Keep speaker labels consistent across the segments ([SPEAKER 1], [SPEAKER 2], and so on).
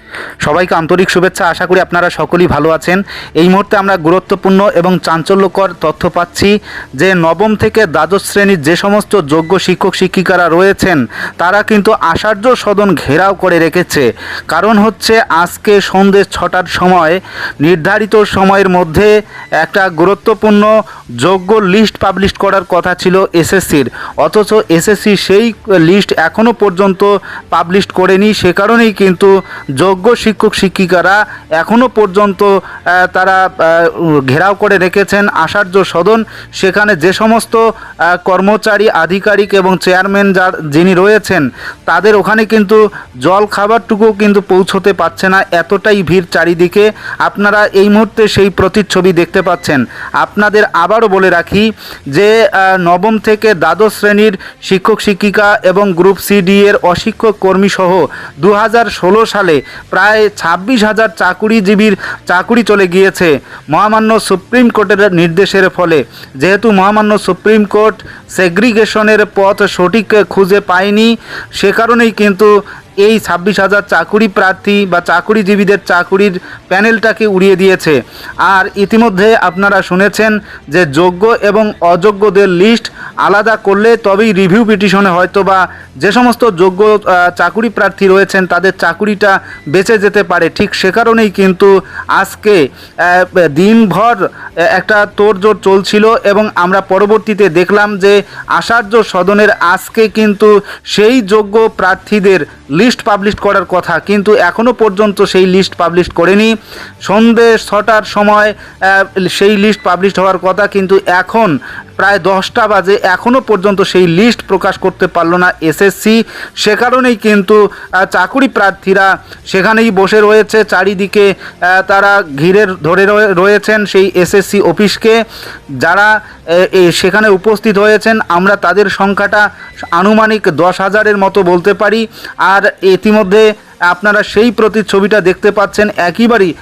[SPEAKER 1] much. সবাইকে আন্তরিক শুভেচ্ছা। আশা করি আপনারা সকলেই ভালো আছেন। এই মুহূর্তে আমরা গুরুত্বপূর্ণ এবং চাঞ্চল্যকর তথ্য পাচ্ছি যে নবম থেকে দ্বাদশ শ্রেণির যে সমস্ত যোগ্য শিক্ষক, শিক্ষিকারা রয়েছেন, তারা কিন্তু আচার্য সদন ঘেরাও করে রেখেছে। কারণ হচ্ছে আজকে সন্ধ্যে ছটার সময়, নির্ধারিত সময়ের মধ্যে একটা গুরুত্বপূর্ণ যোগ্য লিস্ট পাবলিশ করার কথা ছিল এসএসসির। অথচ এসএসসি সেই লিস্ট এখনও পর্যন্ত পাবলিশ করেনি। সে কারণেই কিন্তু যোগ্য শিক্ষক শিক্ষিকারা এখনও পর্যন্ত তারা ঘেরাও করে রেখেছেন আচার্য সদন। সেখানে যে সমস্ত কর্মচারী, আধিকারিক এবং চেয়ারম্যান যার, যিনি রয়েছেন, তাদের ওখানে কিন্তু জল খাবারটুকু কিন্তু পৌঁছতে পারছে না। এতটাই ভিড় চারিদিকে। আপনারা এই মুহূর্তে সেই প্রতিচ্ছবি দেখতে পাচ্ছেন। আপনাদের আবারও বলে রাখি যে নবম থেকে দ্বাদশ শ্রেণির শিক্ষক শিক্ষিকা এবং গ্রুপ সি ডি এর অশিক্ষক কর্মী সহ দু সালে প্রায় ছাব্বিশ হাজার চাকুরিজীবীর চাকুরি চলে গিয়েছে মহামান্য সুপ্রিম কোর্টের নির্দেশের ফলে। যেহেতু মহামান্য সুপ্রিম কোর্ট সেগ্রিগেশনের পথ সঠিক খুঁজে পায়নি, সে কারণেই কিন্তু এই ছাব্বিশ হাজার চাকুরি প্রার্থী বা চাকুরিজীবীদের চাকুরির প্যানেলটাকে উড়িয়ে দিয়েছে। আর ইতিমধ্যে আপনারা শুনেছেন যে যোগ্য এবং অযোগ্যদের লিস্ট আলাদা করলে তবেই রিভিউ পিটিশনে হয়তো বা যে সমস্ত যোগ্য চাকুরি প্রার্থী রয়েছেন তাদের চাকুরিটা বেঁচে যেতে পারে। ঠিক সে কারণেই কিন্তু আজকে দিনভর একটা তোড়জোড় চলছিল এবং আমরা পরবর্তীতে দেখলাম যে আচার্য সদনের আজকে কিন্তু সেই যোগ্য প্রার্থীদের লিস্ট পাবলিশ করার কথা, কিন্তু এখনও পর্যন্ত সেই লিস্ট পাবলিশ করেনি। সন্ধে ছটার সময় সেই লিস্ট পাবলিশ হওয়ার কথা, কিন্তু এখন প্রায় দশটা বাজে। এখনও পর্যন্ত সেই লিস্ট প্রকাশ করতে পারল না এসএসসি সে কারণেই কিন্তু চাকুরি প্রার্থীরা সেখানেই বসে রয়েছে। চারিদিকে তারা ঘিরে ধরে রয়ে- রয়েছেন সেই এসএসসি অফিসকে। যারা সেখানে উপস্থিত হয়েছেন, আমরা তাদের সংখ্যাটা আনুমানিক দশ হাজারের মতো বলতে পারি। আর ইতিমধ্যে আপনারা সেই প্রতিচ্ছবিটা দেখতে পাচ্ছেন। একেবারেই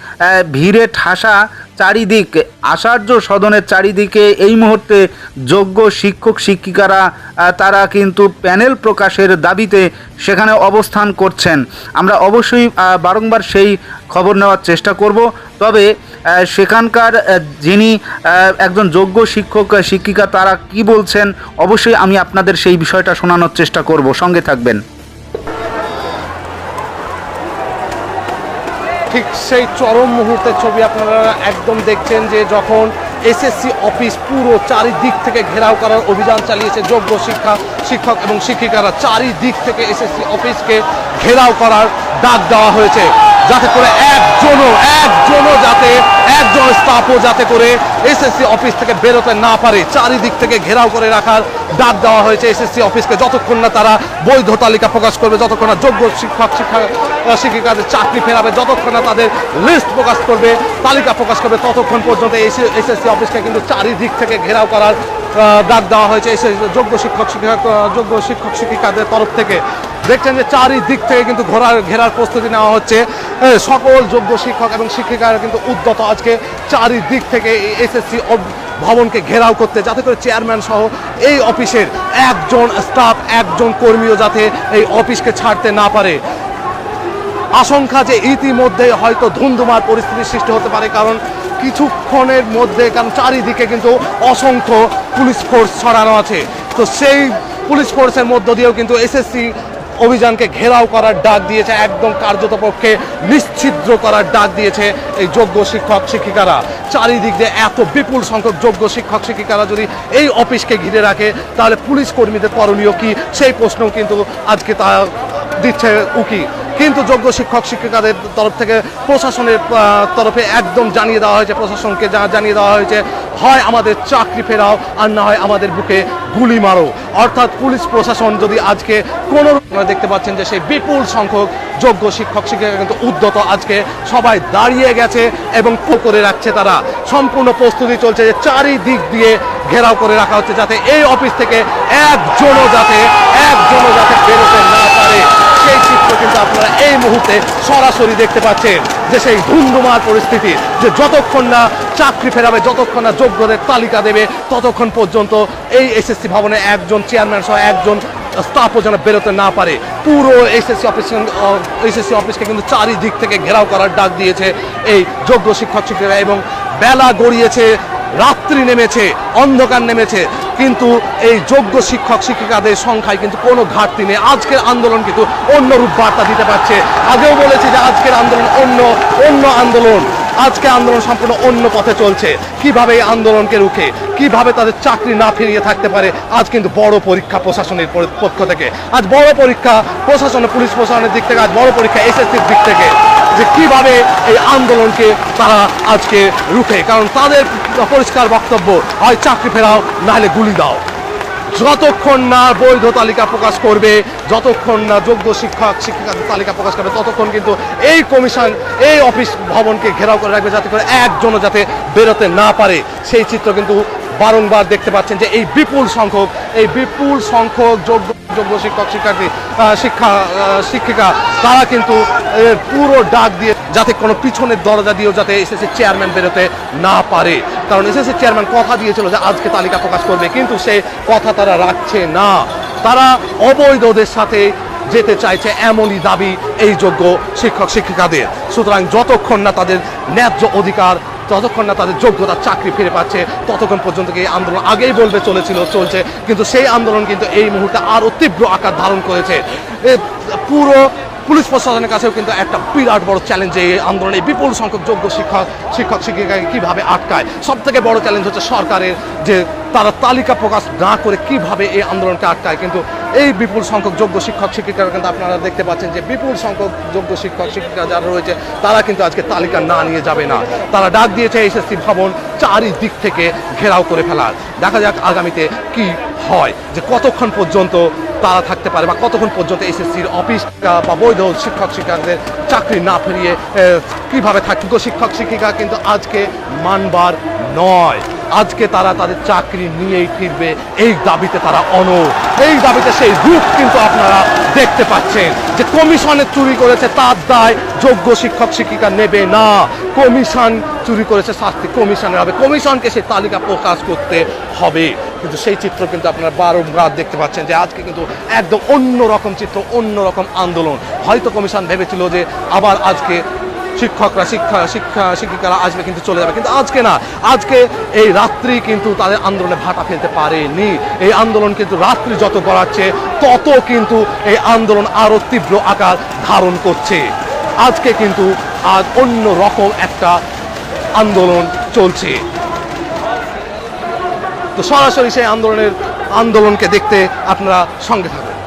[SPEAKER 1] ভিড়ে ঠাসা চারিদিক আচার্য সদনের চারিদিকে এই মুহূর্তে যোগ্য শিক্ষক, শিক্ষিকারা তারা কিন্তু প্যানেল প্রকাশের দাবিতে সেখানে অবস্থান করছেন। আমরা অবশ্যই বারংবার সেই খবর নেওয়ার চেষ্টা করব। তবে সেখানকার যিনি একজন যোগ্য শিক্ষক, শিক্ষিকা, তারা কি বলছেন? অবশ্যই আমি আপনাদের সেই বিষয়টা শোনানোর চেষ্টা করব। সঙ্গে থাকবেন।
[SPEAKER 2] ঠিক সেই চরম মুহূর্তের ছবি আপনারা একদম দেখছেন যে যখন এসএসসি অফিস পুরো চারিদিক থেকে ঘেরাও করার অভিযান চালিয়েছে যোগ্য শিক্ষা, শিক্ষক এবং শিক্ষিকারা, চারিদিক থেকে এসএসসি অফিসকে ঘেরাও করার ডাক দেওয়া হয়েছে। যাতে করে একজনও একজনও যাতে, একজন স্টাফও যাতে করে এসএসসি অফিস থেকে বেরোতে না পারে, চারিদিক থেকে ঘেরাও করে রাখার ডাক দেওয়া হয়েছে এসএসসি অফিসকে যতক্ষণ না তারা বৈধ তালিকা প্রকাশ করবে, যতক্ষণ না যোগ্য শিক্ষক, শিক্ষা, শিক্ষিকাদের চাকরি ফেরাবে, যতক্ষণ না তাদের লিস্ট প্রকাশ করবে, তালিকা প্রকাশ করবে, ততক্ষণ পর্যন্ত এসএসসি অফিসকে কিন্তু চারিদিক থেকে ঘেরাও করার ডাক দেওয়া হয়েছে এসে যোগ্য শিক্ষক শিক্ষক, যোগ্য শিক্ষক, শিক্ষিকাদের তরফ থেকে। দেখছেন যে চারিদিক থেকে কিন্তু ঘোরার, ঘেরার প্রস্তুতি নেওয়া হচ্ছে। সকল যোগ্য শিক্ষক এবং শিক্ষিকারা কিন্তু উদ্যত আজকে চারিদিক থেকে এসএসসি ভবনকে ঘেরাও করতে, যাতে করে চেয়ারম্যান সহ এই অফিসের একজন স্টাফ একজন কর্মীও যাতে এই অফিসকে ছাড়তে না পারে। আশঙ্কা যে ইতিমধ্যে হয়তো ধুমধুমার পরিস্থিতির সৃষ্টি হতে পারে, কারণ কিছুক্ষণের মধ্যে, কারণ চারিদিকে কিন্তু অসংখ্য পুলিশ ফোর্স ছড়ানো আছে। তো সেই পুলিশ ফোর্সের মধ্য দিয়েও কিন্তু এসএসসি অভিযানকে ঘেরাও করার ডাক দিয়েছে, একদম কার্যত পক্ষে নিশ্ছিদ্র করার ডাক দিয়েছে এই যোগ্য শিক্ষক শিক্ষিকারা। চারিদিক দিয়ে এত বিপুল সংখ্যক যোগ্য শিক্ষক শিক্ষিকারা যদি এই অফিসকে ঘিরে রাখে, তাহলে পুলিশ কর্মীদের করণীয় কি? সেই প্রশ্ন কিন্তু আজকে তা দিচ্ছে উকি। কিন্তু যোগ্য শিক্ষক, শিক্ষিকাদের তরফ থেকে প্রশাসনের তরফে একদম জানিয়ে দেওয়া হয়েছে, প্রশাসনকে যা- জানিয়ে দেওয়া হয়েছে, হয় আমাদের চাকরি ফেরাও, আর না হয় আমাদের বুকে গুলি মারো। অর্থাৎ পুলিশ প্রশাসন যদি আজকে কোনো দেখতে পাচ্ছেন যে সেই বিপুল সংখ্যক যোগ্য শিক্ষক, শিক্ষিকা কিন্তু উদ্যত আজকে সবাই দাঁড়িয়ে গেছে এবং করে রাখছে তারা। সম্পূর্ণ প্রস্তুতি চলছে যে চারিদিক দিয়ে ঘেরাও করে রাখা হচ্ছে যাতে এই অফিস থেকে একজনও যাতে একজনও যাতে বেরোতে না পারে। সেই চিত্র কিন্তু আপনারা এই মুহূর্তে সরাসরি দেখতে পাচ্ছেন যে সেই ধুমধুমার পরিস্থিতি, যে যতক্ষণ না চাকরি ফেরাবে, যতক্ষণ না যোগ্যদের তালিকা দেবে, ততক্ষণ পর্যন্ত এই এসএসসি ভবনে একজন চেয়ারম্যান সহ একজন স্টাফও যেন বেরোতে না পারে। পুরো এসএসসি অফিস এসএসসি অফিসকে কিন্তু চারিদিক থেকে ঘেরাও করার ডাক দিয়েছে এই যোগ্য শিক্ষক শিক্ষিকা এবং বেলা গড়িয়েছে, রাত্রি নেমেছে, অন্ধকার নেমেছে। কিন্তু এই যোগ্য শিক্ষক, শিক্ষিকাদের সংখ্যায় কিন্তু কোনো ঘাটতি নেই। আজকের আন্দোলন কিন্তু অন্য রূপ বার্তা দিতে পারছে। আগেও বলেছি যে আজকের আন্দোলন অন্য অন্য আন্দোলন। আজকে আন্দোলন সম্পূর্ণ অন্য পথে চলছে। কীভাবে এই আন্দোলনকে রুখে, কীভাবে তাদের চাকরি না ফিরিয়ে থাকতে পারে, আজ কিন্তু বড় পরীক্ষা প্রশাসনের পক্ষ থেকে। আজ বড় পরীক্ষা প্রশাসন, পুলিশ প্রশাসনের দিক থেকে আজ বড় পরীক্ষা এসএসসির দিক থেকে। যে কীভাবে এই আন্দোলনকে তারা আজকে রুখে। কারণ তাদের পরিষ্কার বক্তব্য, হয় চাকরি ফেরাও, নাহলে গুলি দাও। যতক্ষণ না বৈধ তালিকা প্রকাশ করবে, যতক্ষণ না যোগ্য শিক্ষক শিক্ষিকাদের তালিকা প্রকাশ করবে, ততক্ষণ কিন্তু এই কমিশন, এই অফিস ভবনকে ঘেরাও করে রাখবে যাতে করে একজনও যাতে বেরোতে না পারে। সেই চিত্র কিন্তু বারংবার দেখতে পাচ্ছেন যে এই বিপুল সংখ্যক, এই বিপুল সংখ্যক যোগ্য যোগ্য শিক্ষক, শিক্ষার্থী শিক্ষা শিক্ষিকা, তারা কিন্তু পুরো ডাক দিয়ে যাতে কোনো পিছনের দরজা দিয়েও যাতে এসএসসি চেয়ারম্যান বেরোতে না পারে। কারণ এসএসসি চেয়ারম্যান কথা দিয়েছিল যে আজকে তালিকা প্রকাশ করবে, কিন্তু সে কথা তারা রাখছে না। তারা অবৈধদের সাথে যেতে চাইছে এমনই দাবি এই যোগ্য শিক্ষক, শিক্ষিকাদের। সুতরাং যতক্ষণ না তাদের ন্যায্য অধিকার ততক্ষণ না তাদের যোগ্যতা চাকরি ফিরে পাচ্ছে, ততক্ষণ পর্যন্ত এই আন্দোলন আগেই বলবে চলেছিল, চলছে। কিন্তু সেই আন্দোলন কিন্তু এই মুহূর্তে আরও তীব্র আকার ধারণ করেছে। পুরো পুলিশ প্রশাসনের কাছেও কিন্তু একটা বিরাট বড় চ্যালেঞ্জ এই আন্দোলনে। বিপুল সংখ্যক যোগ্য শিক্ষক শিক্ষক, শিক্ষিকাকে কীভাবে আটকায়? সব থেকে বড় চ্যালেঞ্জ হচ্ছে সরকারের যে তারা তালিকা প্রকাশ না করে কীভাবে এই আন্দোলনকে আটকায়। কিন্তু এই বিপুল সংখ্যক যোগ্য শিক্ষক, শিক্ষিকারা কিন্তু আপনারা দেখতে পাচ্ছেন যে বিপুল সংখ্যক যোগ্য শিক্ষক, শিক্ষিকা যারা রয়েছে, তারা কিন্তু আজকে তালিকা না নিয়ে যাবে না। তারা ডাক দিয়েছে এসএসসি ভবন চারিদিক থেকে ঘেরাও করে ফেলার। দেখা যাক আগামীতে কি হয়, যে কতক্ষণ পর্যন্ত তারা থাকতে পারে বা কতক্ষণ পর্যন্ত এসএসসির অফিস বা বৈধ শিক্ষক শিক্ষকদের চাকরি না ফিরিয়ে কীভাবে থাকবে? শিক্ষক, শিক্ষিকা কিন্তু আজকে মানবার নয়। আজকে তারা তাদের চাকরি নিয়েই ফিরবে। এই দাবিতে তারা অনর এই দাবিতে সেই রূপ কিন্তু আপনারা দেখতে পাচ্ছেন যে কমিশনে চুরি করেছে তার দায় যোগ্য শিক্ষক শিক্ষিকা নেবে না। কমিশন চুরি করেছে শাস্তি কমিশনের হবে। কমিশনকে সেই তালিকা প্রকাশ করতে হবে। কিন্তু সেই চিত্র কিন্তু আপনারা বারংবার দেখতে পাচ্ছেন যে আজকে কিন্তু একদম অন্য রকম চিত্র অন্য রকম আন্দোলন। হয়তো কমিশন ভেবেছিল যে আবার আজকে শিক্ষকরা, শিক্ষা শিক্ষা, শিক্ষিকারা আসবে কিন্তু চলে যাবে। কিন্তু আজকে না, আজকে এই রাত্রি কিন্তু তাদের আন্দোলনে ভাটা ফেলতে পারেনি। এই আন্দোলন কিন্তু রাত্রি যত গড়াচ্ছে, তত কিন্তু এই আন্দোলন আরও তীব্র আকার ধারণ করছে। আজকে কিন্তু আজ অন্য রকম একটা আন্দোলন চলছে। তো সরাসরি সেই আন্দোলনের, আন্দোলনকে দেখতে আপনারা সঙ্গে থাকুন।